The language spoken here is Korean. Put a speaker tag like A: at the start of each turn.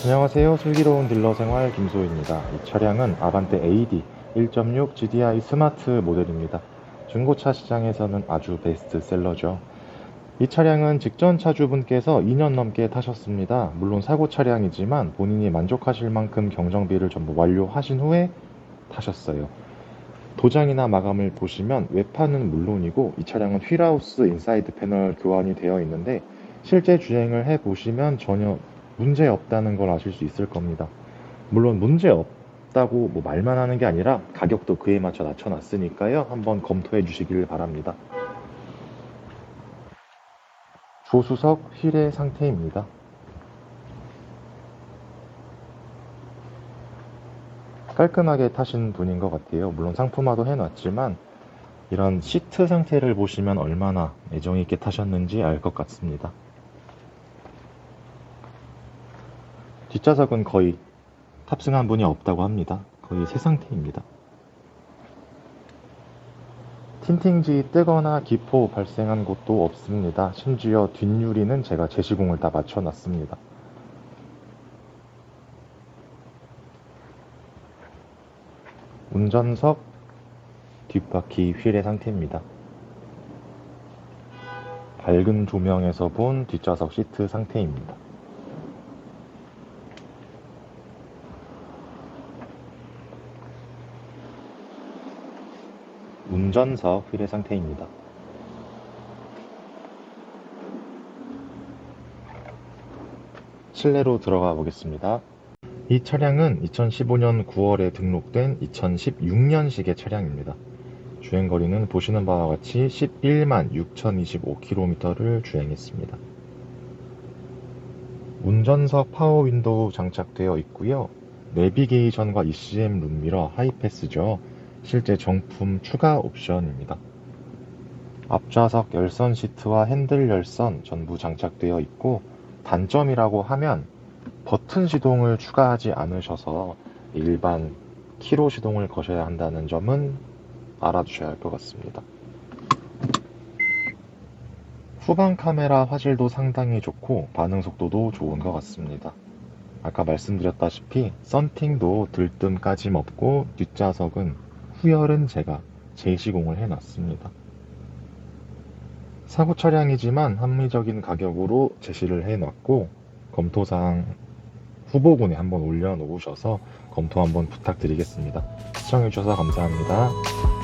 A: 안녕하세요. 슬기로운 딜러 생활 김소희입니다. 이 차량은 아반떼 AD 1.6 GDI 스마트 모델입니다. 중고차 시장에서는 아주 베스트셀러죠. 이 차량은 직전 차주분께서 2년 넘게 타셨습니다. 물론 사고 차량이지만 본인이 만족하실 만큼 경정비를 전부 완료하신 후에 타셨어요. 도장이나 마감을 보시면 외판은 물론이고 이 차량은 휠하우스 인사이드 패널 교환이 되어 있는데 실제 주행을 해 보시면 전혀 문제 없다는 걸 아실 수 있을 겁니다. 물론 문제 없다고 뭐 말만 하는 게 아니라 가격도 그에 맞춰 낮춰놨으니까요. 한번 검토해 주시길 바랍니다. 조수석 휠의 상태입니다. 깔끔하게 타신 분인 것 같아요. 물론 상품화도 해놨지만 이런 시트 상태를 보시면 얼마나 애정 있게 타셨는지 알 것 같습니다. 뒷좌석은 거의 탑승한 분이 없다고 합니다. 거의 새 상태입니다. 틴팅지 뜨거나 기포 발생한 곳도 없습니다. 심지어 뒷유리는 제가 제시공을 다 맞춰놨습니다. 운전석 뒷바퀴 휠의 상태입니다. 밝은 조명에서 본 뒷좌석 시트 상태입니다. 운전석 휠의 상태입니다. 실내로 들어가 보겠습니다. 이 차량은 2015년 9월에 등록된 2016년식의 차량입니다. 주행거리는 보시는 바와 같이 11만 6025km를 주행했습니다. 운전석 파워 윈도우 장착되어 있고요. 내비게이션과 ECM 룸미러 하이패스죠. 실제 정품 추가 옵션입니다. 앞좌석 열선 시트와 핸들 열선 전부 장착되어 있고 단점이라고 하면 버튼 시동을 추가하지 않으셔서 일반 키로 시동을 거셔야 한다는 점은 알아두셔야 할 것 같습니다. 후방 카메라 화질도 상당히 좋고 반응 속도도 좋은 것 같습니다. 아까 말씀드렸다시피 썬팅도 들뜸까지 없고 뒷좌석은 후열은 제가 재시공을 해놨습니다. 사고 차량이지만 합리적인 가격으로 제시를 해놨고 검토사항 후보군에 한번 올려놓으셔서 검토 한번 부탁드리겠습니다. 시청해주셔서 감사합니다.